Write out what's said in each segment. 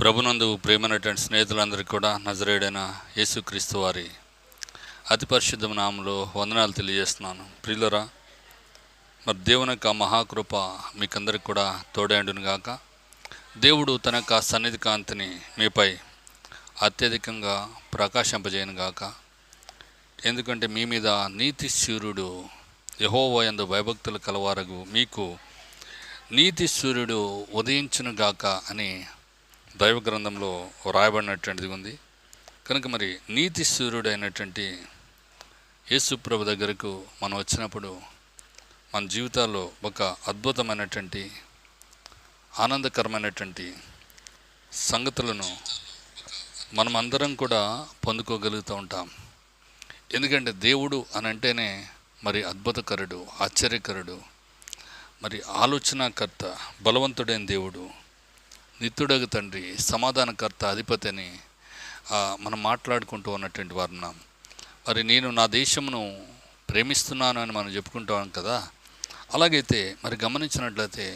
ప్రభునందు ప్రేమైనటువంటి స్నేహితులందరికీ కూడా నజరేడైన యేసుక్రీస్తు వారి అతి పరిశుద్ధ నామంలో వందనాలు తెలియజేస్తున్నాను. ప్రియులరా మరి దేవుని యొక్క మహాకృప మీకందరికి కూడా తోడేండును గాక. దేవుడు తన యొక్క సన్నిధి కాంతిని మీపై అత్యధికంగా ప్రకాశింపజేయను గాక. ఎందుకంటే మీ మీద నీతి సూర్యుడు యహోవయందు భయభక్తులు కలవారగు మీకు నీతి సూర్యుడు ఉదయించును గాక అని దైవ గ్రంథంలో రాయబడినటువంటిది ఉంది. కనుక మరి నీతి సూర్యుడు అయినటువంటి యేసుప్రభు దగ్గరకు మనం వచ్చినప్పుడు మన జీవితాల్లో ఒక అద్భుతమైనటువంటి ఆనందకరమైనటువంటి సంగతులను మనం అందరం కూడా పొందుకోగలుగుతూ ఉంటాం. ఎందుకంటే దేవుడు అని అంటేనే మరి అద్భుతకరుడు ఆశ్చర్యకరుడు మరి ఆలోచనాకర్త బలవంతుడైన దేవుడు. నిత్యుడగ తండ్రి సమాధానకర్త అధిపతి అని మనం మాట్లాడుకుంటూ ఉన్నటువంటి వారు ఉన్నాం మరి నేను నా దేశమును ప్రేమిస్తున్నాను అని మనం చెప్పుకుంటాం కదా. అలాగైతే మరి గమనించినట్లయితే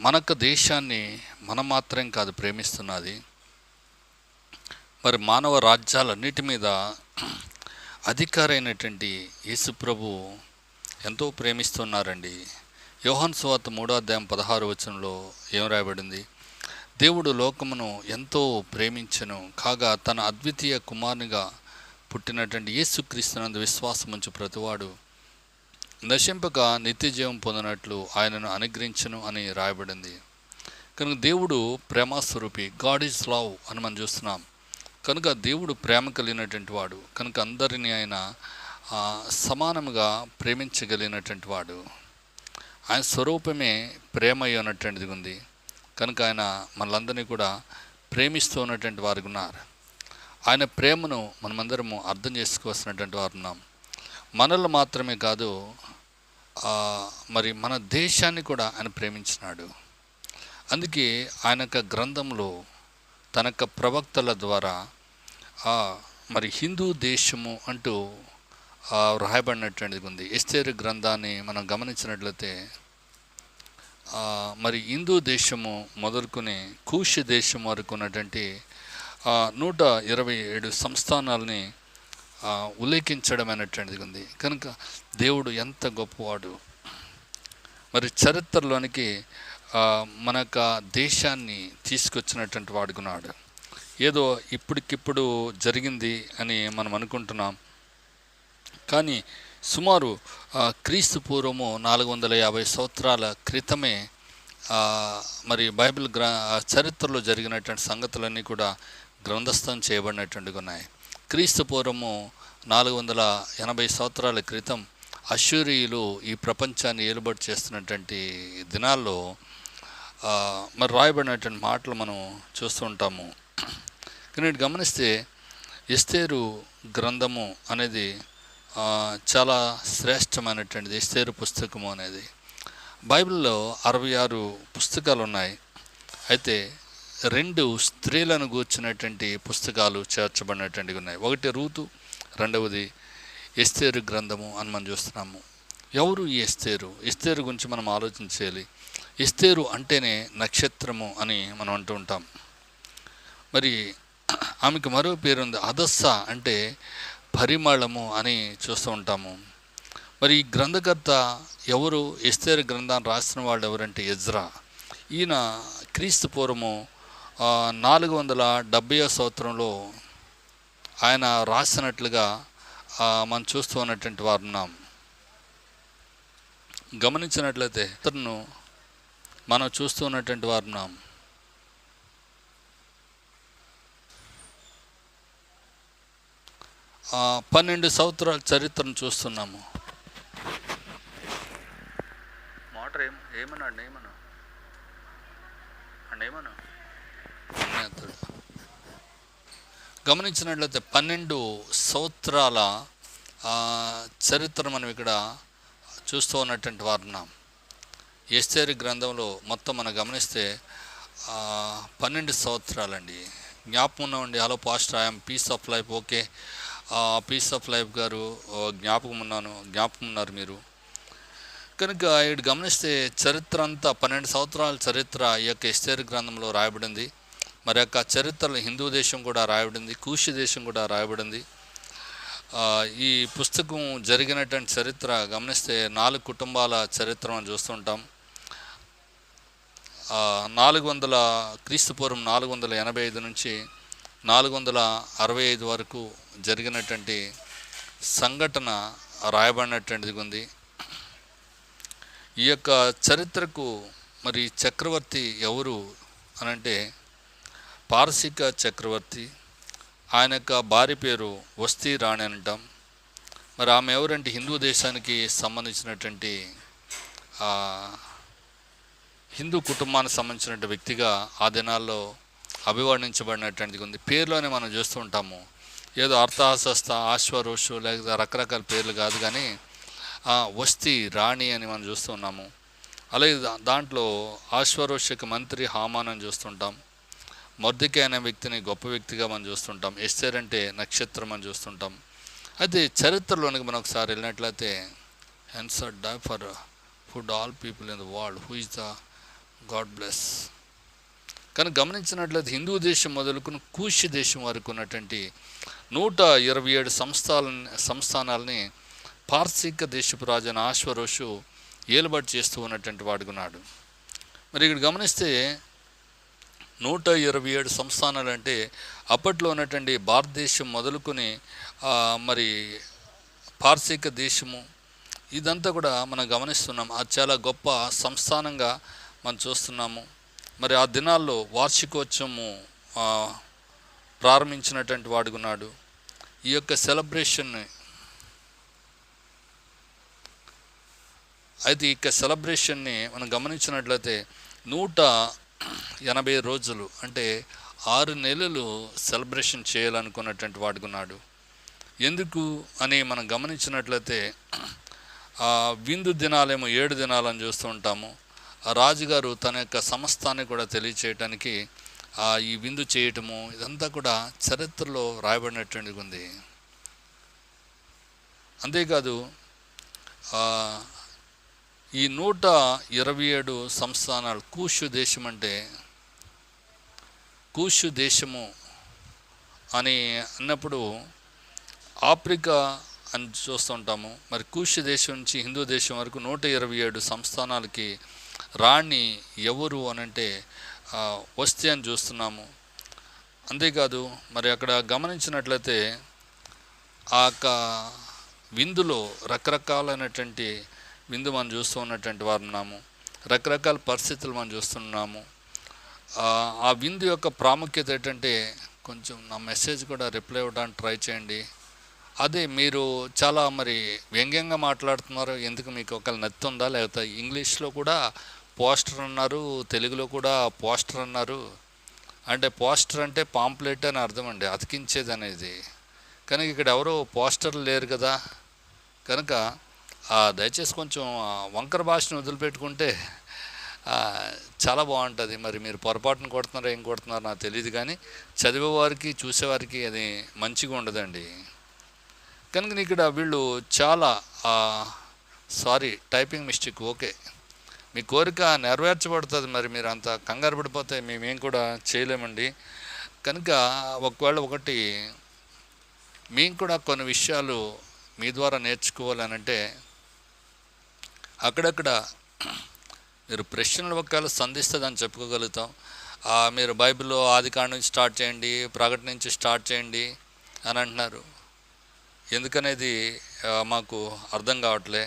మనకు దేశాన్ని మనం మాత్రం కాదు ప్రేమిస్తున్నది. మరి మానవ రాజ్యాలన్నిటి మీద అధికారైనటువంటి యేసుప్రభు ఎంతో ప్రేమిస్తున్నారండి. యోహాన్ సువార్త మూడో అధ్యాయం పదహారు వచనంలో ఏం రాయబడింది? దేవుడు లోకమును ఎంతో ప్రేమించను. కాగా తన అద్వితీయ కుమారునిగా పుట్టినటువంటి యేసుక్రీస్తునందు విశ్వాసం ఉంచు ప్రతివాడు నశింపక నిత్య జీవం పొందినట్లు ఆయనను అనుగ్రహించను అని రాయబడింది. కనుక దేవుడు ప్రేమస్వరూపి గాడ్ ఈజ్ లవ్ అని మనం చూస్తున్నాం. కనుక దేవుడు ప్రేమ కలిగినటువంటి వాడు కనుక అందరిని ఆయన సమానముగా ప్రేమించగలిగినటువంటి వాడు. ఆయన స్వరూపమే ప్రేమ అయ్యనటువంటిది ఉంది. కనుక ఆయన మనలందరినీ కూడా ప్రేమిస్తూ ఉన్నటువంటి వారు ఉన్నారు. ఆయన ప్రేమను మనమందరము అర్థం చేసుకోవాల్సినటువంటి వారు ఉన్నాం. మనల్ని మాత్రమే కాదు మరి మన దేశాన్ని కూడా ఆయన ప్రేమించినాడు. అందుకే ఆయన యొక్క గ్రంథంలో తన యొక్క ప్రవక్తల ద్వారా ఆ, మరి హిందూ దేశము అంటూ వ్రాయబడినటువంటిది ఉంది. ఎస్తేరు గ్రంథాన్ని మనం గమనించినట్లయితే మరి హిందూ దేశము మొదలుకొని కూష్ దేశం వరకు ఉన్నటువంటి నూట ఇరవై ఏడు సంస్థానాలని ఉల్లేఖించడం అనేటువంటిది ఉంది. కనుక దేవుడు ఎంత గొప్పవాడు. మరి చరిత్రలోనికి మన యొక్క దేశాన్ని తీసుకొచ్చినటువంటి వాడుకున్నాడు. ఏదో ఇప్పటికిప్పుడు జరిగింది అని మనం అనుకుంటున్నాం. కానీ సుమారు క్రీస్తు పూర్వము నాలుగు వందల యాభై సంవత్సరాల క్రితమే మరి బైబిల్ గ్ర చరిత్రలో జరిగినటువంటి సంగతులన్నీ కూడా గ్రంథస్థం చేయబడినటువంటివి ఉన్నాయి. క్రీస్తు పూర్వము నాలుగు వందల ఎనభై సంవత్సరాల క్రితం అశ్వరీయులు ఈ ప్రపంచాన్ని ఏలుబడి చేస్తున్నటువంటి దినాల్లో మరి రాయబడినటువంటి మాటలు మనం చూస్తూ ఉంటాము. కానీ గమనిస్తే ఎస్తేరు గ్రంథము అనేది చాలా శ్రేష్టమైనటువంటిది ఎస్తేరు పుస్తకము అనేది. బైబిల్లో అరవై ఆరు పుస్తకాలు ఉన్నాయి అయితే రెండు స్త్రీలను గూర్చినటువంటి పుస్తకాలు చేర్చబడినటువంటివి ఉన్నాయి. ఒకటి రూతు రెండవది ఎస్తేరు గ్రంథము అని మనం చూస్తున్నాము. ఎవరు ఈ ఎస్తేరు? ఎస్తేరు గురించి మనం ఆలోచించాలి ఎస్తేరు అంటేనే నక్షత్రము అని మనం అంటూ ఉంటాం. మరి ఆమెకు మరో పేరు ఉంది అదస్స అంటే పరిమళము అని చూస్తూ ఉంటాము. మరి ఈ గ్రంథకర్త ఎవరు? ఎస్తేర్ గ్రంథాన్ని రాసిన వాళ్ళు ఎవరంటే ఎజ్రా. ఈయన క్రీస్తు పూర్వము నాలుగు వందల డెబ్బై సంవత్సరంలో ఆయన రాసినట్లుగా మనం చూస్తూ ఉన్నటువంటి వారు ఉన్నాం. గమనించినట్లయితే ఇతరును మనం చూస్తూ ఉన్నటువంటి వారు ఉన్నాం. పన్నెండు సంవత్సరాల చరిత్రను చూస్తున్నాము. మోటార్ ఏం ఏమన్నా అండి ఏమన్నా? అండి ఏమన్నా? అతడు. గమనించినట్లయితే పన్నెండు సంవత్సరాల చరిత్ర మనం ఇక్కడ చూస్తూ ఉన్నటువంటి వారు ఉన్నాం. ఎస్తేరి గ్రంథంలో మొత్తం మనం గమనిస్తే పన్నెండు సంవత్సరాలండి. జ్ఞాపకం ఉన్నామండి hello pastor I'm peace of life okay. Peace of life గారు జ్ఞాపకం ఉన్నాను జ్ఞాపకం ఉన్నారు మీరు. కనుక ఇటు గమనిస్తే చరిత్ర అంతా పన్నెండు సంవత్సరాల చరిత్ర ఈ యొక్క ఇస్టేర్ గ్రంథంలో రాయబడింది. మరి యొక్క చరిత్రలో హిందూ దేశం కూడా రాయబడింది కూషి దేశం కూడా రాయబడింది. ఈ పుస్తకం జరిగినటువంటి చరిత్ర గమనిస్తే నాలుగు కుటుంబాల చరిత్ర మనం చూస్తుంటాం నాలుగు వందల క్రీస్తుపూర్వం నాలుగు వందల ఎనభై ఐదు నుంచి నాలుగు వందల అరవై ఐదు వరకు జరిగినటువంటి సంఘటన రాయబడినటువంటిది ఉంది. ఈ యొక్క చరిత్రకు మరి చక్రవర్తి ఎవరు అనంటే పారసిక చక్రవర్తి. ఆయన యొక్క భార్య పేరు వస్తీ రాణి అంటాం. మరి ఆమె ఎవరంటే హిందూ దేశానికి సంబంధించినటువంటి హిందూ కుటుంబానికి సంబంధించినటువంటి వ్యక్తిగా ఆ దినాల్లో అభివర్ణించబడినటువంటిది ఉంది పేరులోనే మనం చూస్తూ ఉంటాము. ఏదో అర్థాస్వస్థ ఆశ్వరోషు లేకపోతే రకరకాల పేర్లు కాదు కానీ ఆ, రాణి అని మనం చూస్తున్నాము అలాగే దాంట్లో ఆశ్వరోషక మంత్రి హామాన్ అని చూస్తుంటాం మొర్దికే అనే వ్యక్తిని గొప్ప వ్యక్తిగా మనం చూస్తుంటాం ఎస్టర్ అంటే నక్షత్రం అని చూస్తుంటాం అయితే చరిత్రలోనికి మనం ఒకసారి వెళ్ళినట్లయితే hence die for food all people in the world who is the god bless. కానీ గమనించినట్లయితే హిందూ దేశం మొదలుకుని కూషి దేశం వరకు ఉన్నటువంటి నూట ఇరవై ఏడు సంస్థాల సంస్థానాలని పార్శిక దేశపు రాజైన ఆశ్వరోషు ఏలుబడి చేస్తూ ఉన్నటువంటి వాడుకున్నాడు మరి ఇక్కడ గమనిస్తే నూట ఇరవై ఏడు సంస్థానాలు అంటే అప్పట్లో ఉన్నటువంటి భారతదేశం మొదలుకొని మరి పార్శిక దేశము ఇదంతా కూడా మనం గమనిస్తున్నాం. అది చాలా గొప్ప సంస్థానంగా మనం చూస్తున్నాము. మరి ఆ దినాల్లో వార్షికోత్సవము ప్రారంభించినటువంటి వాడుకున్నాడు ఈ యొక్క సెలబ్రేషన్ అయితే ఈ యొక్క సెలబ్రేషన్ని మనం గమనించినట్లయితే నూట ఎనభై రోజులు అంటే ఆరు నెలలు సెలబ్రేషన్ చేయాలనుకున్నటువంటి వాడుకున్నాడు ఎందుకు అని మనం గమనించినట్లయితే విందు దినాలేమో ఏడు దినాలని చూస్తూ ఉంటాము. ఆ రాజుగారు తన యొక్క సమస్తాన్ని కూడా తెలియచేయటానికి ఆ ఈ విందు చేయటము ఇదంతా కూడా చరిత్రలో రాయబడినటువంటి ఉంది. అంతేకాదు ఈ నూట ఇరవై ఏడు సంస్థానాలు కూషు దేశం అంటే కూషు దేశము అని అన్నప్పుడు ఆఫ్రికా అని చూస్తుంటాము మరి కూషు దేశం నుంచి హిందూ దేశం వరకు నూట ఇరవై ఏడు సంస్థానాలకి రాణి ఎవరు అనంటే అంటే వస్తే అని చూస్తున్నాము. అంతేకాదు మరి అక్కడ గమనించినట్లయితే ఆ యొక్క విందులో రకరకాలైనటువంటి విందు మనం చూస్తూ ఉన్నటువంటి వారు ఉన్నాము. రకరకాల పరిస్థితులు మనం చూస్తున్నాము. ఆ, ఆ విందు యొక్క ప్రాముఖ్యత ఏంటంటే కొంచెం నా మెసేజ్ కూడా రిప్లై ఇవ్వడానికి ట్రై చేయండి. అదే మీరు చాలా మరి వ్యంగ్యంగా మాట్లాడుతున్నారు ఎందుకు మీకు ఒకవేళ నత్తుందా లేకపోతే ఇంగ్లీష్లో కూడా పోస్టర్ అన్నారు తెలుగులో కూడా పోస్టర్ అన్నారు. అంటే పోస్టర్ అంటే పాంప్లెట్ అని అర్థం అండి అతికించేది అనేది కనుక ఇక్కడ ఎవరో పోస్టర్లు లేరు కదా. కనుక దయచేసి కొంచెం వంకర భాషను వదిలిపెట్టుకుంటే చాలా బాగుంటుంది. మరి మీరు పొరపాటున కొడుతున్నారో ఏం కొడుతున్నారో నాకు తెలియదు కానీ చదివేవారికి చూసేవారికి అది మంచిగా ఉండదండి. కనుక ఇక్కడ వీళ్ళు చాలా సారీ టైపింగ్ మిస్టేక్ ఓకే. మీ కోరిక నెరవేర్చబడుతుంది మరి మీరు అంత కంగారు పడిపోతే మేమేం కూడా చేయలేమండి. కనుక ఒకవేళ ఒకటి మేము కూడా కొన్ని విషయాలు మీ ద్వారా నేర్చుకోవాలనంటే అక్కడక్కడ మీరు ప్రశ్నలు ఒకవేళ సంధిస్తుందని చెప్పుకోగలుగుతాం. మీరు బైబిల్లో ఆదికాండ నుంచి స్టార్ట్ చేయండి ప్రకటన నుంచి స్టార్ట్ చేయండి అని అంటున్నారు. ఎందుకనేది మాకు అర్థం కావట్లే.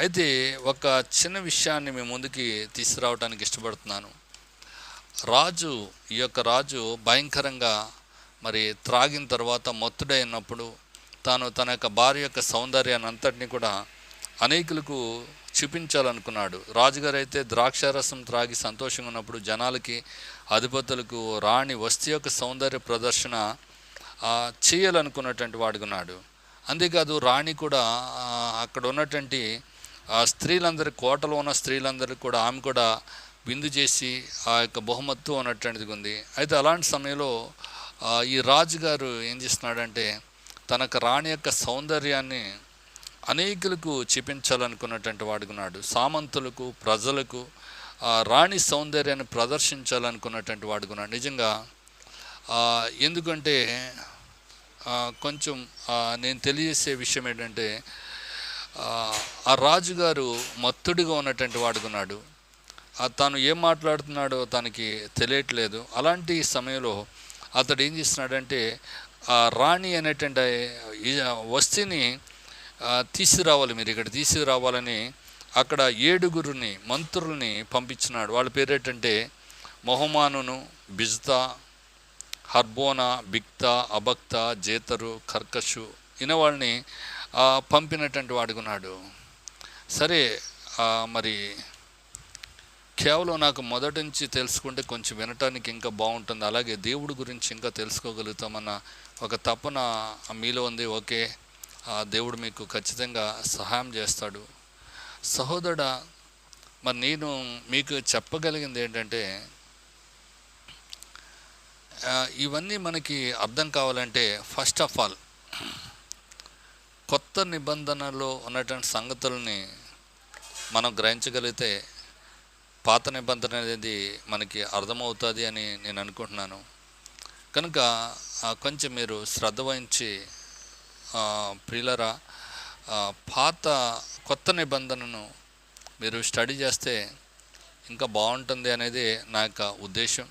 అయితే ఒక చిన్న విషయాన్ని మేము ముందుకి తీసుకురావడానికి ఇష్టపడుతున్నాను. రాజు ఈ యొక్క రాజు భయంకరంగా మరి త్రాగిన తర్వాత మత్తుడైనప్పుడు తాను తన యొక్క భార్య యొక్క సౌందర్యాన్ని అంతటిని కూడా అనేకులకు చూపించాలనుకున్నాడు. రాజుగారు అయితే ద్రాక్షారసం త్రాగి సంతోషంగా ఉన్నప్పుడు జనాలకి అధిపతులకు రాణి వస్తు యొక్క సౌందర్య ప్రదర్శన చేయాలనుకున్నటువంటి వాడుకున్నాడు అంతేకాదు రాణి కూడా అక్కడ ఉన్నటువంటి ఆ స్త్రీలందరి కోటలో ఉన్న స్త్రీలందరికీ కూడా ఆమె కూడా విందు చేసి ఆ యొక్క బహుమత్తు అన్నటువంటిది ఉంది. అయితే అలాంటి సమయంలో ఈ రాజుగారు ఏం చేస్తున్నాడంటే తనకు రాణి యొక్క సౌందర్యాన్ని అనేకులకు చూపించాలనుకున్నటువంటి వాడుకున్నాడు సామంతులకు ప్రజలకు ఆ రాణి సౌందర్యాన్ని ప్రదర్శించాలనుకున్నటువంటి వాడుకున్నాడు నిజంగా ఎందుకంటే కొంచెం నేను తెలియజేసే విషయం ఏంటంటే ఆ, రాజుగారు మత్తుడిగా ఉన్నటువంటి వాడుకున్నాడు. తాను ఏం మాట్లాడుతున్నాడో తనకి తెలియట్లేదు. అలాంటి సమయంలో అతడు ఏం చేస్తున్నాడంటే ఆ రాణి అనేటువంటి వస్తిని తీసుకురావాలి మీరు ఇక్కడ తీసుకురావాలని అక్కడ ఏడుగురిని మంత్రుల్ని పంపించినాడు. వాళ్ళ పేరు ఏంటంటే మొహమానును బిజ్తా హర్బోనా బిక్తా అబక్త జేతరు కర్కషు ఇన వాళ్ళని పంపినటువంటి వాడుకున్నాడు. సరే మరి కేవలం నాకు మొదటి నుంచి తెలుసుకుంటే కొంచెం వినటానికి ఇంకా బాగుంటుంది. అలాగే దేవుడి గురించి ఇంకా తెలుసుకోగలుగుతామన్న ఒక తపన మీలో ఉంది. ఓకే ఆ దేవుడు మీకు ఖచ్చితంగా సహాయం చేస్తాడు. సహోదరుడా మరి నేను మీకు చెప్పగలిగింది ఏంటంటే ఇవన్నీ మనకి అర్థం కావాలంటే ఫస్ట్ ఆఫ్ ఆల్ కొత్త నిబంధనలో ఉన్నటువంటి సంగతుల్ని మనం గ్రహించగలిగితే పాత నిబంధన అనేది మనకి అర్థమవుతుంది అని నేను అనుకుంటున్నాను. కనుక కొంచెం మీరు శ్రద్ధ వహించి ప్రియులరా పాత కొత్త నిబంధనను మీరు స్టడీ చేస్తే ఇంకా బాగుంటుంది అనేది నా యొక్క ఉద్దేశం.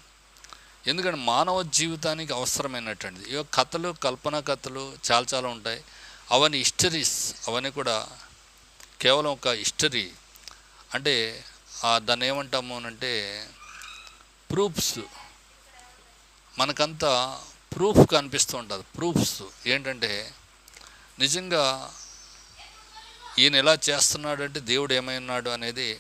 ఎందుకంటే మానవ జీవితానికి అవసరమైనటువంటిది. ఇవ కథలు కల్పన కథలు చాలా చాలా ఉంటాయి. అవని హిస్టరీస్ అవన్నీ కూడా కేవలం ఒక హిస్టరీ అంటే దాన్ని ఏమంటాము అంటే ప్రూఫ్స్. మనకంతా ప్రూఫ్ కనిపిస్తూ ఉంటుంది ప్రూఫ్స్. ఏంటంటే నిజంగా ఈయన ఎలా చేస్తున్నాడంటే దేవుడు ఏమై ఉన్నాడు అనేది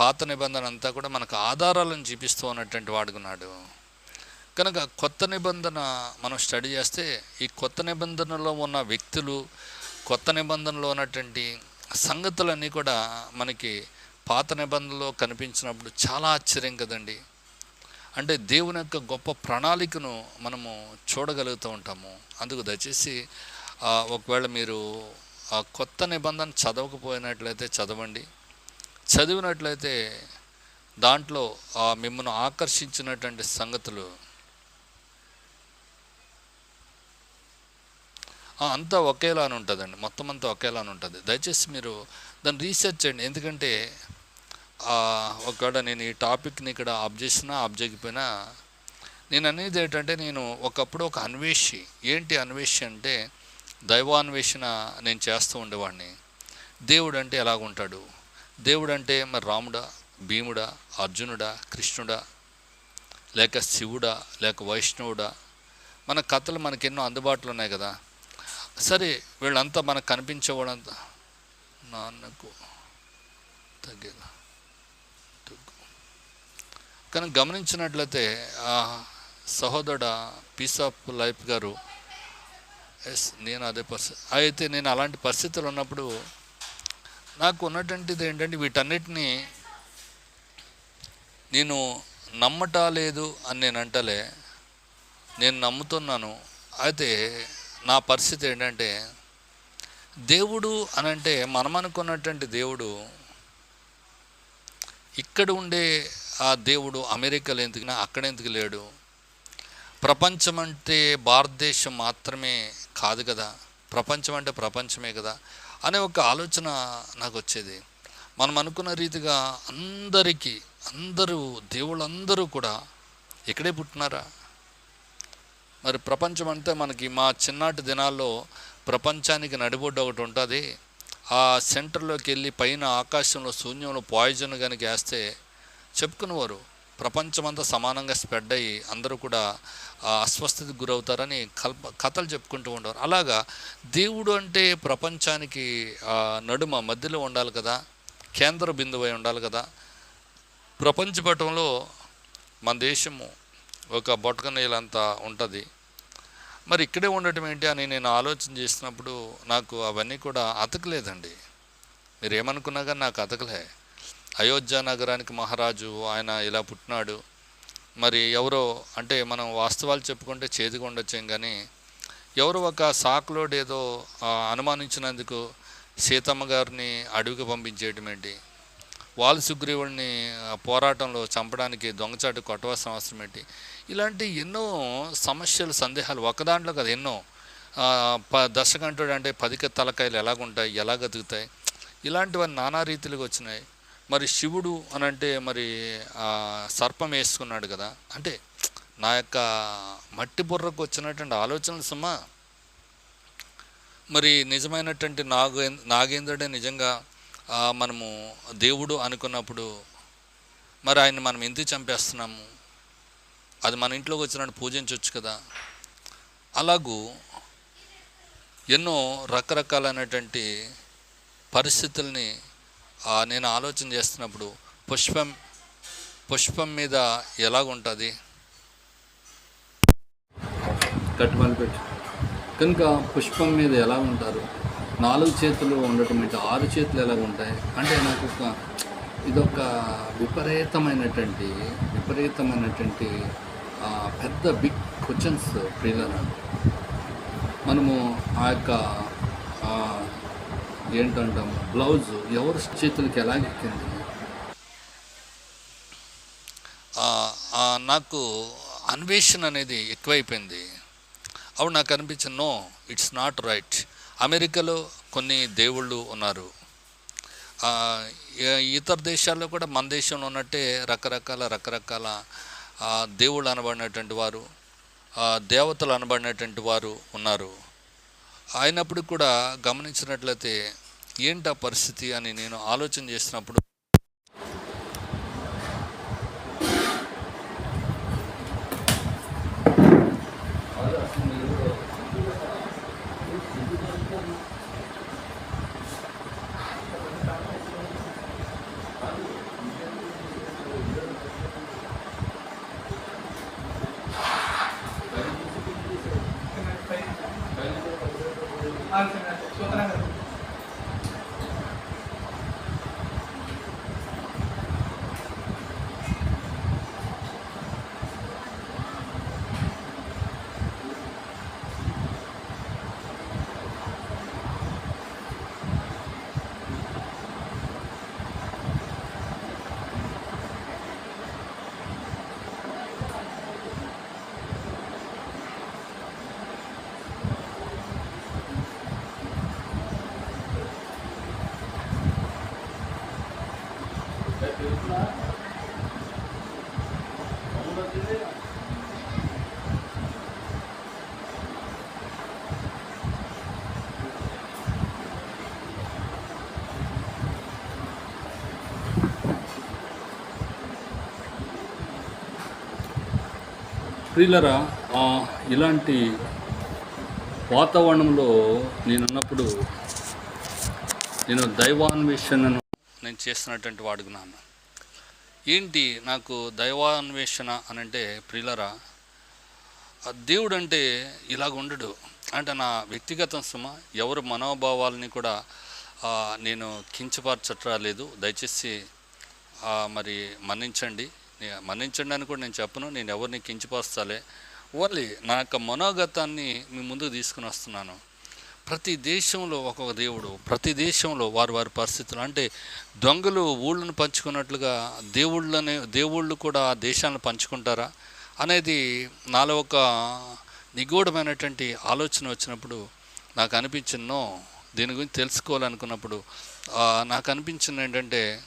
పాత నిబంధన అంతా కూడా మనకు ఆధారాలను చూపిస్తూ ఉన్నటువంటి వాడుకున్నాడు. కనుక కొత్త నిబంధన మనం స్టడీ చేస్తే ఈ కొత్త నిబంధనలో ఉన్న వ్యక్తులు కొత్త నిబంధనలో ఉన్నటువంటి సంగతులన్నీ కూడా మనకి పాత నిబంధనలో కనిపించినప్పుడు చాలా ఆశ్చర్యం కదండి. అంటే దేవుని యొక్క గొప్ప ప్రణాళికను మనము చూడగలుగుతూ ఉంటాము. అందుకు దయచేసి ఒకవేళ మీరు ఆ కొత్త నిబంధన చదవకపోయినట్లయితే చదవండి. చదివినట్లయితే దాంట్లో ఆ మిమ్మల్ని ఆకర్షించినటువంటి సంగతులు అంతా ఒకేలానే ఉంటుందండి. మొత్తం అంతా ఒకేలానే ఉంటుంది. దయచేసి మీరు దాన్ని రీసెర్చ్ చేయండి. ఎందుకంటే ఒకవేళ నేను ఈ టాపిక్ని ఇక్కడ ఆప్ చేసినా ఆప్ చేయకపోయినా నేను అనేది ఏంటంటే నేను ఒకప్పుడు ఒక అన్వేషి. ఏంటి అన్వేషి అంటే దైవాన్వేషణ నేను చేస్తూ ఉండేవాడిని. దేవుడు అంటే ఎలాగుంటాడు? దేవుడు అంటే మరి రాముడా భీముడా అర్జునుడా కృష్ణుడా లేక శివుడా లేక వైష్ణవుడా? మన కథలు మనకి ఎన్నో అందుబాటులో ఉన్నాయి కదా. సరే వీళ్ళంతా మనకు కనిపించేవాడంతా నాన్నకు తగ్గేలా. తగ్గు. కానీ గమనించినట్లయితే ఆ సహోదరుడు పీస్ ఆఫ్ లైఫ్ గారు ఎస్ నేను అదే పరిస్థితి. అయితే నేను అలాంటి పరిస్థితులు ఉన్నప్పుడు నాకు ఉన్నటువంటిది ఏంటంటే వీటన్నిటిని నేను నమ్మటాలేదు అని నేను అంటలే. నేను నమ్ముతున్నాను. అయితే నా పరిస్థితి ఏంటంటే దేవుడు అని అంటే మనం అనుకున్నటువంటి దేవుడు ఇక్కడ ఉండే ఆ దేవుడు అమెరికాలో ఎందుకు అక్కడ ఎందుకు లేడు? ప్రపంచం అంటే భారతదేశం మాత్రమే కాదు కదా? ప్రపంచం అంటే ప్రపంచమే కదా? అనే ఒక ఆలోచన నాకు వచ్చేది. మనం అనుకున్న రీతిగా అందరికీ అందరూ దేవుళ్ళందరూ కూడా ఇక్కడే పుట్టినారా? మరి ప్రపంచం అంతా మనకి మా చిన్నాటి దినాల్లో ప్రపంచానికి నడిబొడ్డు ఒకటి ఉంటుంది. ఆ సెంటర్లోకి వెళ్ళి పైన ఆకాశంలో శూన్యంలో పాయిజన్ కనుక వేస్తే చెప్పుకునేవారు. ప్రపంచమంతా సమానంగా స్ప్రెడ్ అయ్యి అందరూ కూడా ఆ అస్వస్థతకు గురవుతారని కల్ప కథలు చెప్పుకుంటూ ఉండేవారు. అలాగా దేవుడు అంటే ప్రపంచానికి నడుమ మధ్యలో ఉండాలి కదా కేంద్ర బిందువై ఉండాలి కదా. ప్రపంచ పటంలో మన దేశము ఒక బొటక నీళ్ళంతా ఉంటుంది. మరి ఇక్కడే ఉండటం ఏంటి అని నేను ఆలోచన చేసినప్పుడు నాకు అవన్నీ కూడా అతకలేదండి. మీరు ఏమనుకున్నా కానీ నాకు అతకలే. అయోధ్య నగరానికి మహారాజు ఆయన ఇలా పుట్టినాడు. మరి ఎవరో అంటే మనం వాస్తవాలు చెప్పుకుంటే చేదుగా ఉండొచ్చేం కానీ ఎవరు ఒక సాకులోడు ఏదో అనుమానించినందుకు సీతమ్మ గారిని అడవికి పంపించేయటం ఏంటి? వాలి సుగ్రీవుడిని పోరాటంలో చంపడానికి దొంగచాటు కొట్టవలసిన అవసరం ఏంటి? ఇలాంటి ఎన్నో సమస్యలు సందేహాలు ఒకదాంట్లో కదా ఎన్నో. ప దశకంఠుడు అంటే పదిక తలకాయలు ఎలాగుంటాయి ఎలా గతుకుతాయి ఇలాంటివన్నీ నానా రీతిలుగా వచ్చినాయి. మరి శివుడు అని అంటే మరి సర్పం వేసుకున్నాడు కదా? అంటే నా యొక్క మట్టి బుర్రకు వచ్చినటువంటి ఆలోచనలు సుమా. మరి నిజమైనటువంటి నాగ నాగేంద్రుడే నిజంగా మనము దేవుడు అనుకున్నప్పుడు మరి ఆయన్ని మనం ఎందుకు చంపేస్తున్నాము? అది మన ఇంట్లోకి వచ్చినట్టు పూజించవచ్చు కదా. అలాగూ ఎన్నో రకరకాలైనటువంటి పరిస్థితుల్ని నేను ఆలోచన చేస్తున్నప్పుడు పుష్పం పుష్పం మీద ఎలాగుంటుంది? కట్టుబడి పెట్టు. కనుక పుష్పం మీద ఎలా ఉంటారు? నాలుగు చేతులు ఉండటం అంటే ఆరు చేతులు ఎలా ఉంటాయి? అంటే నాకు ఒక ఇదొక విపరీతమైనటువంటి విపరీతమైనటువంటి పెద్ద బిగ్ క్వశ్చన్స్ ప్రియులరా మనము ఆ యొక్క ఆ, ఏంటంటాము బ్లౌజ్ ఎవరి చేతులకి ఎలా ఎక్కింది నాకు అన్వేషణ అనేది ఎక్కువైపోయింది. అప్పుడు నాకు అనిపించింది నో ఇట్స్ నాట్ రైట్ అమెరికాలో కొన్ని దేవుళ్ళు ఉన్నారు. ఇతర దేశాల్లో కూడా మన దేశంలో ఉన్నట్టే రకరకాల రకరకాల దేవుళ్ళు అనబడినటువంటి వారు దేవతలు అనబడినటువంటి వారు ఉన్నారు. అయినప్పుడు కూడా గమనించినట్లయితే ఏంటి ఆ పరిస్థితి అని నేను ఆలోచన చేసినప్పుడు ప్రియులరా ఇలాంటి వాతావరణంలో నేనున్నప్పుడు నేను దైవాన్వేషణను నేను చేస్తున్నటువంటి వాడుకున్నాను ఏంటి నాకు దైవాన్వేషణ అని అంటే ప్రియులరా ఆ దేవుడు అంటే ఇలాగ ఉండడు. అంటే నా వ్యక్తిగత సుమ ఎవరి మనోభావాలని కూడా నేను కించపరచట్రాలేదు దయచేసి మరి మన్నించండి. మన్నించండి అని కూడా నేను చెప్పను. నేను ఎవరిని కించిపోస్తాలే. ఓన్లీ నా యొక్క మనోగతాన్ని మీ ముందుకు తీసుకుని వస్తున్నాను. ప్రతి దేశంలో ఒక్కొక్క దేవుడు ప్రతి దేశంలో వారి వారి పరిస్థితులు. అంటే దొంగలు ఊళ్ళను పంచుకున్నట్లుగా దేవుళ్ళని దేవుళ్ళు కూడా ఆ దేశాలను పంచుకుంటారా? అనేది నాలో ఒక నిగూఢమైనటువంటి ఆలోచన వచ్చినప్పుడు నాకు అనిపించిందో దీని గురించి తెలుసుకోవాలనుకున్నప్పుడు నాకు అనిపించింది ఏంటంటే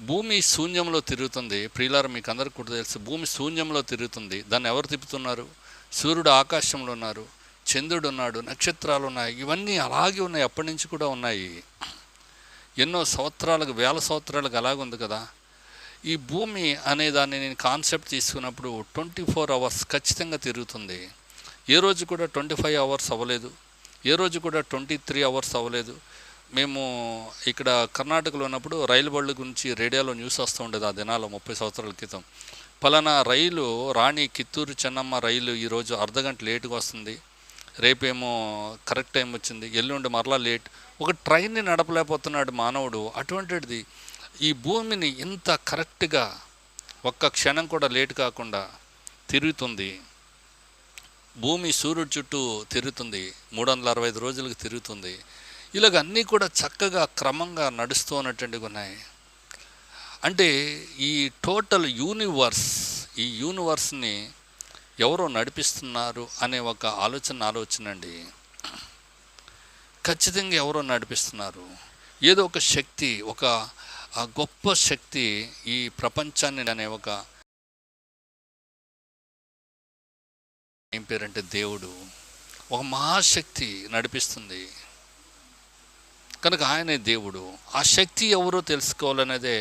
భూమి శూన్యంలో తిరుగుతుంది. ప్రియులారు మీకు అందరికి కూడా తెలుసు భూమి శూన్యంలో తిరుగుతుంది. దాన్ని ఎవరు తిప్పుతున్నారు? సూర్యుడు ఆకాశంలో ఉన్నారు చంద్రుడు ఉన్నాడు నక్షత్రాలు ఉన్నాయి. ఇవన్నీ అలాగే ఉన్నాయి అప్పటి నుంచి కూడా ఉన్నాయి. ఎన్నో సంవత్సరాలకు వేల సంవత్సరాలకు అలాగే ఉంది కదా. ఈ భూమి అనే దాన్ని నేను కాన్సెప్ట్ తీసుకున్నప్పుడు ట్వంటీ ఫోర్ అవర్స్ ఖచ్చితంగా తిరుగుతుంది. ఏ రోజు కూడా ట్వంటీ ఫైవ్ అవర్స్ అవ్వలేదు. ఏ రోజు కూడా ట్వంటీ త్రీ అవర్స్ అవ్వలేదు. మేము ఇక్కడ కర్ణాటకలో ఉన్నప్పుడు రైలు బళ్ళు గురించి రేడియోలో న్యూస్ వస్తూ ఉండేది ఆ దినాల్లో ముప్పై సంవత్సరాల క్రితం. పలానా రైలు రాణి కిత్తూరు చెన్నమ్మ రైలు ఈరోజు అర్ధగంట లేటుగా వస్తుంది. రేపేమో కరెక్ట్ టైం వచ్చింది. ఎల్లుండి మరలా లేట్. ఒక ట్రైన్ని నడపలేకపోతున్నాడు మానవుడు. అటువంటిది ఈ భూమిని ఇంత కరెక్ట్గా ఒక్క క్షణం కూడా లేట్ కాకుండా తిరుగుతుంది. భూమి సూర్యుడి చుట్టూ తిరుగుతుంది. మూడు వందల అరవై ఐదు రోజులకు తిరుగుతుంది. ఇలాగ అన్నీ కూడా చక్కగా క్రమంగా నడుస్తూ ఉన్నటువంటివి ఉన్నాయి. అంటే ఈ టోటల్ యూనివర్స్ ఈ యూనివర్స్ని ఎవరో నడిపిస్తున్నారు అనే ఒక ఆలోచన ఆలోచన అండి. ఖచ్చితంగా ఎవరో నడిపిస్తున్నారు. ఏదో ఒక శక్తి ఒక గొప్ప శక్తి ఈ ప్రపంచాన్ని అనే ఒక ఏం పేరంటే దేవుడు ఒక మహాశక్తి నడిపిస్తుంది. కనుక ఆయనే దేవుడు. ఆ శక్తి ఎవరో తెలుసుకోవాలనేదే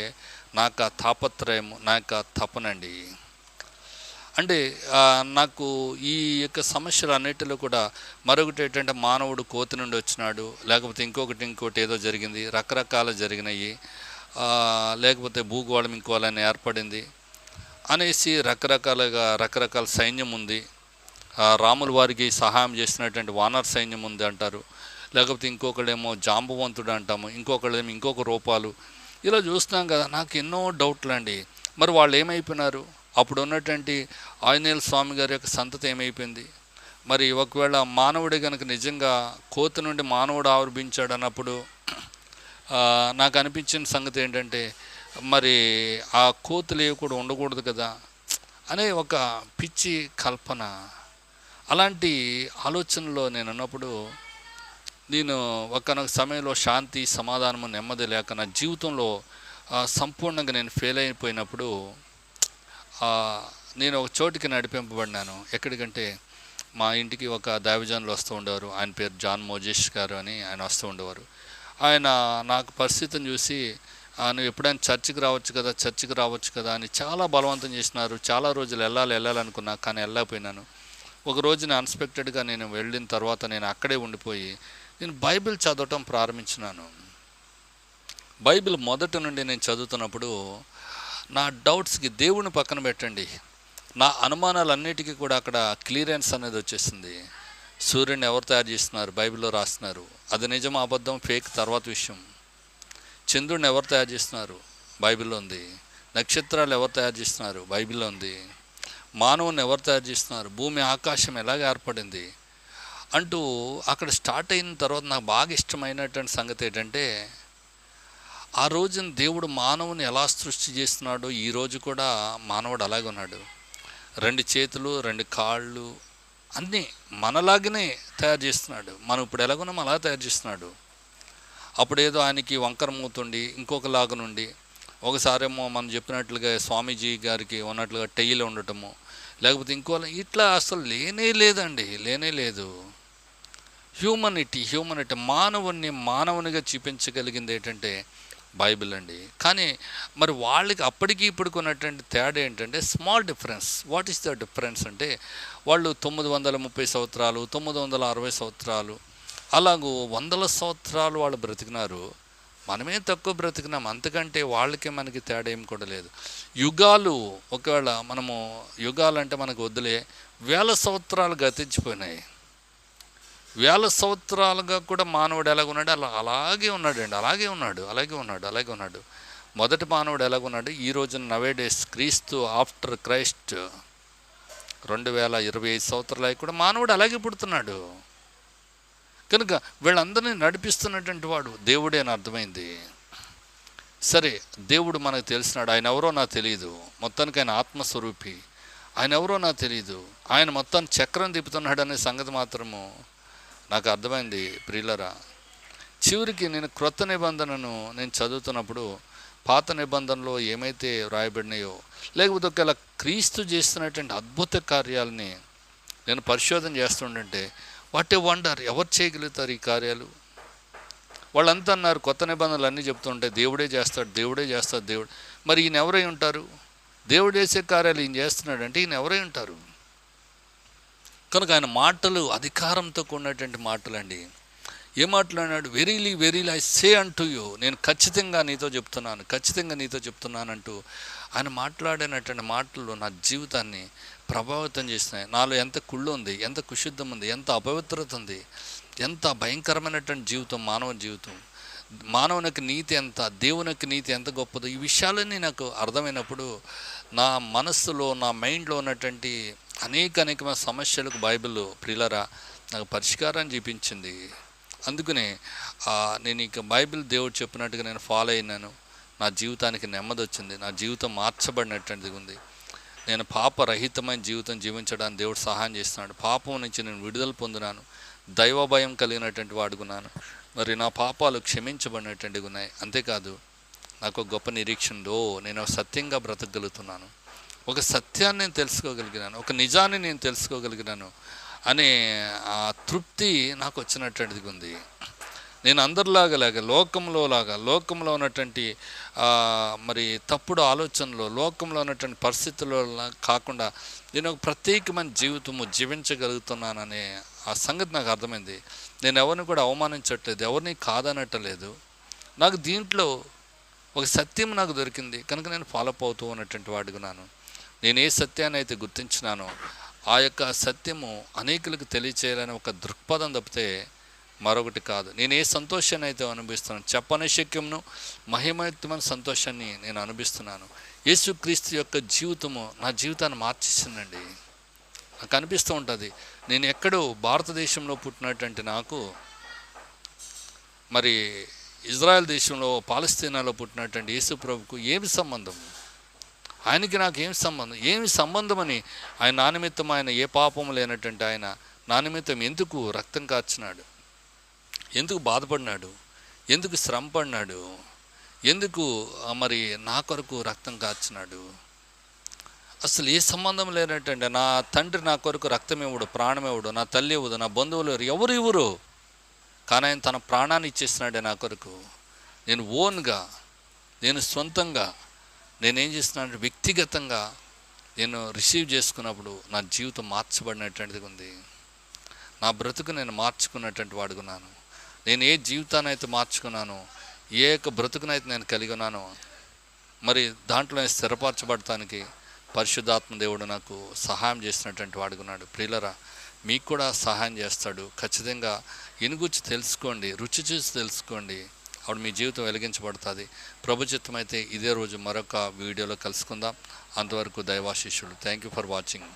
నాకు ఆ తాపత్రయం నా యొక్క తపనండి అంటే నాకు ఈ యొక్క సమస్యలు అన్నిటిలో కూడా మరొకటి ఏంటంటే మానవుడు కోతి నుండి వచ్చినాడు లేకపోతే ఇంకొకటి ఇంకోటి ఏదో జరిగింది రకరకాల జరిగినాయి లేకపోతే భూగోళం ఇంకోవాలని ఏర్పడింది అనేసి రకరకాలుగా రకరకాల సైన్యం ఉంది. రాముల వారికి సహాయం చేసినటువంటి వానర్ సైన్యం ఉంది అంటారు. లేకపోతే ఇంకొకళ్ళేమో జాంబవంతుడు అంటాము ఇంకొకళ్ళేమో ఇంకొక రూపాలు. ఇలా చూస్తున్నాం కదా నాకు ఎన్నో డౌట్లు అండి. మరి వాళ్ళు ఏమైపోయినారు? అప్పుడు ఉన్నటువంటి ఆంజనేయుల స్వామి గారి యొక్క సంతతి ఏమైపోయింది? మరి ఒకవేళ మానవుడే కనుక నిజంగా కోతి నుండి మానవుడు ఆవిర్భించాడు అన్నప్పుడు నాకు అనిపించిన సంగతి ఏంటంటే మరి ఆ కోతులు ఏవి కూడా ఉండకూడదు కదా అనే ఒక పిచ్చి కల్పన. అలాంటి ఆలోచనలో నేను ఉన్నప్పుడు నేను ఒకనొక సమయంలో శాంతి సమాధానము నెమ్మది లేక నా జీవితంలో సంపూర్ణంగా నేను ఫెయిల్ అయిపోయినప్పుడు నేను ఒక చోటికి నడిపింపబడినాను. ఎక్కడికంటే మా ఇంటికి ఒక దైవజనులు వస్తూ ఉండేవారు. ఆయన పేరు జాన్ మోజేష్ గారు అని ఆయన వస్తూ ఉండేవారు. ఆయన నాకు పరిస్థితిని చూసి నువ్వు ఎప్పుడైనా చర్చికి రావచ్చు కదా చర్చికి రావచ్చు కదా అని చాలా బలవంతం చేసినారు. చాలా రోజులు వెళ్ళాలి వెళ్ళాలనుకున్నా కానీ వెళ్ళకపోయినాను ఒక రోజున అన్ఎక్స్పెక్టెడ్గా నేను వెళ్ళిన తర్వాత నేను అక్కడే ఉండిపోయి నేను బైబిల్ చదవటం ప్రారంభించినాను. బైబిల్ మొదటి నుండి నేను చదువుతున్నప్పుడు నా డౌట్స్కి దేవుని పక్కన పెట్టండి. నా అనుమానాలన్నిటికీ కూడా అక్కడ క్లియరెన్స్ అనేది వచ్చేసింది. సూర్యుని ఎవరు తయారు చేస్తున్నారు? బైబిల్లో రాస్తున్నారు. అది నిజం అబద్ధం ఫేక్? తర్వాత విషయం. చంద్రుడిని ఎవరు తయారు చేస్తున్నారు? బైబిల్లో ఉంది. నక్షత్రాలు ఎవరు తయారు చేస్తున్నారు? బైబిల్లో ఉంది. మానవుని ఎవరు తయారు చేస్తున్నారు? భూమి ఆకాశం ఎలాగ ఏర్పడింది? అంటూ అక్కడ స్టార్ట్ అయిన తర్వాత నాకు బాగా ఇష్టమైనటువంటి సంగతి ఏంటంటే ఆ రోజున దేవుడు మానవుని ఎలా సృష్టి చేస్తున్నాడో ఈ రోజు కూడా మానవుడు అలాగే ఉన్నాడు. రెండు చేతులు రెండు కాళ్ళు అన్నీ మనలాగనే తయారు చేస్తున్నాడు. మనం ఇప్పుడు ఎలాగున్నాం అలా తయారు చేస్తున్నాడు. అప్పుడేదో ఆయనకి వంకర మూతుండి ఇంకొకలాగా నుండి ఒకసారేమో మనం చెప్పినట్లుగా స్వామీజీ గారికి ఉన్నట్లుగా టెయిల్ ఉండటము లేకపోతే ఇంకో ఇట్లా అసలు లేనే లేదండి లేనే లేదు. హ్యూమనిటీ హ్యూమనిటీ మానవుణ్ణి మానవునిగా చూపించగలిగింది ఏంటంటే బైబిల్ అండి. కానీ మరి వాళ్ళకి అప్పటికి ఇప్పటికి ఉన్నటువంటి తేడా ఏంటంటే small difference what is the difference అంటే వాళ్ళు తొమ్మిది వందల ముప్పై సంవత్సరాలు తొమ్మిది వందల అరవై సంవత్సరాలు అలాగూ వందల సంవత్సరాలు వాళ్ళు బ్రతికినారు. మనమే తక్కువ బ్రతికినాం. అంతకంటే వాళ్ళకి మనకి తేడా ఏం కూడా లేదు. యుగాలు ఒకవేళ మనము యుగాలు అంటే మనకు వదిలే వేల సంవత్సరాలు గతించిపోయినాయి. వేల సంవత్సరాలుగా కూడా మానవుడు ఎలాగ ఉన్నాడు? అలా అలాగే ఉన్నాడండి అలాగే ఉన్నాడు అలాగే ఉన్నాడు అలాగే ఉన్నాడు. మొదటి మానవుడు ఎలాగున్నాడు ఈ రోజున నవే డేస్ క్రీస్తు ఆఫ్టర్ క్రైస్ట్ రెండు వేల ఇరవై ఐదు సంవత్సరాలు కూడా మానవుడు అలాగే పుడుతున్నాడు. కనుక వీళ్ళందరినీ నడిపిస్తున్నటువంటి వాడు దేవుడే అని అర్థమైంది. సరే దేవుడు మనకు తెలిసినాడు ఆయన ఎవరో నాకు తెలియదు మొత్తానికి ఆయన ఆత్మస్వరూపి. ఆయన ఎవరో నాకు తెలియదు ఆయన మొత్తాన్ని చక్రం తిప్పుతున్నాడు అనే సంగతి మాత్రము నాకు అర్థమైంది ప్రియులరా. చివరికి నేను క్రొత్త నిబంధనను నేను చదువుతున్నప్పుడు పాత నిబంధనలో ఏమైతే వ్రాయబడినాయో లేకపోతే ఒకవేళ క్రీస్తు చేస్తున్నటువంటి అద్భుత కార్యాలని నేను పరిశోధన చేస్తుండంటే వాట్ ఏ వండర్ ఎవరు చేయగలుగుతారు ఈ కార్యాలు? వాళ్ళంతా అన్నారు కొత్త నిబంధనలు అన్నీ చెప్తుంటే దేవుడే చేస్తాడు దేవుడే చేస్తాడు దేవుడు. మరి ఈయన ఎవరై ఉంటారు? దేవుడు చేసే కార్యాలు ఈయన చేస్తున్నాడంటే ఈయన ఎవరై ఉంటారు? కనుక ఆయన మాటలు అధికారంతో కూడినటువంటి మాటలండి. ఏ మాట్లాడినాడు వెరీలీ వెరీలీ ఐ సే అంటూ యూ నేను ఖచ్చితంగా నీతో చెప్తున్నాను ఖచ్చితంగా నీతో చెప్తున్నానంటూ ఆయన మాట్లాడినటువంటి మాటలు నా జీవితాన్ని ప్రభావితం చేసినాయి నాలో ఎంత కుళ్ళు ఉంది ఎంత కుశుద్ధం ఉంది ఎంత అపవిత్రత ఉంది ఎంత భయంకరమైనటువంటి జీవితం మానవ జీవితం. మానవునికి నీతి ఎంత దేవునికి నీతి ఎంత గొప్పదో ఈ విషయాలన్నీ నాకు అర్థమైనప్పుడు నా మనస్సులో నా మైండ్లో ఉన్నటువంటి అనేక అనేకమైన సమస్యలకు బైబిల్ ప్రిలరా నాకు పరిష్కారం చూపించింది. అందుకనే నేను ఇక బైబిల్ దేవుడు చెప్పినట్టుగా నేను ఫాలో అయినాను. నా జీవితానికి నెమ్మది వచ్చింది నా జీవితం మార్చబడినటువంటిది ఉంది. నేను పాపరహితమైన జీవితం జీవించడానికి దేవుడు సహాయం చేస్తున్నాడు. పాపం నుంచి నేను విడుదల పొందినాను. దైవ భయం కలిగినటువంటి వాడుకున్నాను. మరి నా పాపాలు క్షమించబడినటువంటివి ఉన్నాయి. అంతేకాదు నాకు గొప్ప నిరీక్షణలో నేను సత్యంగా బ్రతకగలుగుతున్నాను. ఒక సత్యాన్ని నేను తెలుసుకోగలిగినాను ఒక నిజాన్ని నేను తెలుసుకోగలిగినాను అనే ఆ తృప్తి నాకు వచ్చినటువంటిది ఉంది. నేను అందరిలాగా లాగా లోకంలో లాగా లోకంలో ఉన్నటువంటి మరి తప్పుడు ఆలోచనలో లోకంలో ఉన్నటువంటి పరిస్థితుల్లో కాకుండా నేను ఒక ప్రత్యేకమైన జీవితము జీవించగలుగుతున్నాననే ఆ సంగతి నాకు అర్థమైంది. నేను ఎవరిని కూడా అవమానించట్లేదు ఎవరిని కాదనట్టలేదు నాకు దీంట్లో ఒక సత్యం నాకు దొరికింది కనుక నేను ఫాలో అవుతూ ఉన్నటువంటి వాడుకున్నాను నేను ఏ సత్యాన్ని అయితే గుర్తించినానో ఆ యొక్క సత్యము అనేకులకు తెలియచేయాలని ఒక దృక్పథం తప్పితే మరొకటి కాదు. నేను ఏ సంతోషాన్ని అయితే అనుభవిస్తున్నాను చెప్పని శక్యమును మహిమయుక్తమైన సంతోషాన్ని నేను అనుభవిస్తున్నాను. యేసుక్రీస్తు యొక్క జీవితము నా జీవితాన్ని మార్చేసిందండి. నాకు అనిపిస్తూ ఉంటుంది నేను ఎక్కడో భారతదేశంలో పుట్టినటువంటి నాకు మరి ఇజ్రాయెల్ దేశంలో పాలస్తీనాలో పుట్టినటువంటి యేసు ప్రభుకు ఏమి సంబంధం? ఆయనకి నాకు ఏమి సంబంధం? ఏమి సంబంధం అని ఆయన నా నిమిత్తం ఆయన ఏ పాపము లేనటువంటి ఆయన నా నిమిత్తం ఎందుకు రక్తం కాచినాడు? ఎందుకు బాధపడినాడు? ఎందుకు శ్రమ పడినాడు? ఎందుకు మరి నా కొరకు రక్తం కాచినాడు? అసలు ఏ సంబంధం లేనట్టండి నా తండ్రి నా కొరకు రక్తం ఇవ్వడు ప్రాణం ఇవ్వడు నా తల్లి ఇవ్వదు నా బంధువులు ఎవరు? ఇవ్వరు? కానీ ఆయన తన ప్రాణాన్ని ఇచ్చేసినాడే నా కొరకు. నేను ఓన్గా నేను సొంతంగా నేనేం చేస్తున్నానంటే వ్యక్తిగతంగా నేను రిసీవ్ చేసుకున్నప్పుడు నా జీవితం మార్చబడినటువంటిది ఉంది. నా బ్రతుకు నేను మార్చుకున్నటువంటి వాడుకున్నాను నేను ఏ జీవితాన్ని అయితే మార్చుకున్నానో ఏ యొక్క బ్రతుకునైతే నేను కలిగి ఉన్నానో మరి దాంట్లో నేను స్థిరపరచబడటానికి పరిశుద్ధాత్మ దేవుడు నాకు సహాయం చేసినటువంటి వాడుకున్నాడు ప్రియులరా మీకు కూడా సహాయం చేస్తాడు. ఖచ్చితంగా ఇనుగుచ్చి తెలుసుకోండి రుచి చూసి తెలుసుకోండి. అప్పుడు మీ జీవితం వెలిగించబడుతుంది. ప్రభు అయితే ఇదే రోజు మరొక వీడియోలో కలుసుకుందాం. అంతవరకు దైవాశిష్యుడు థ్యాంక్ యూ ఫర్ వాచింగ్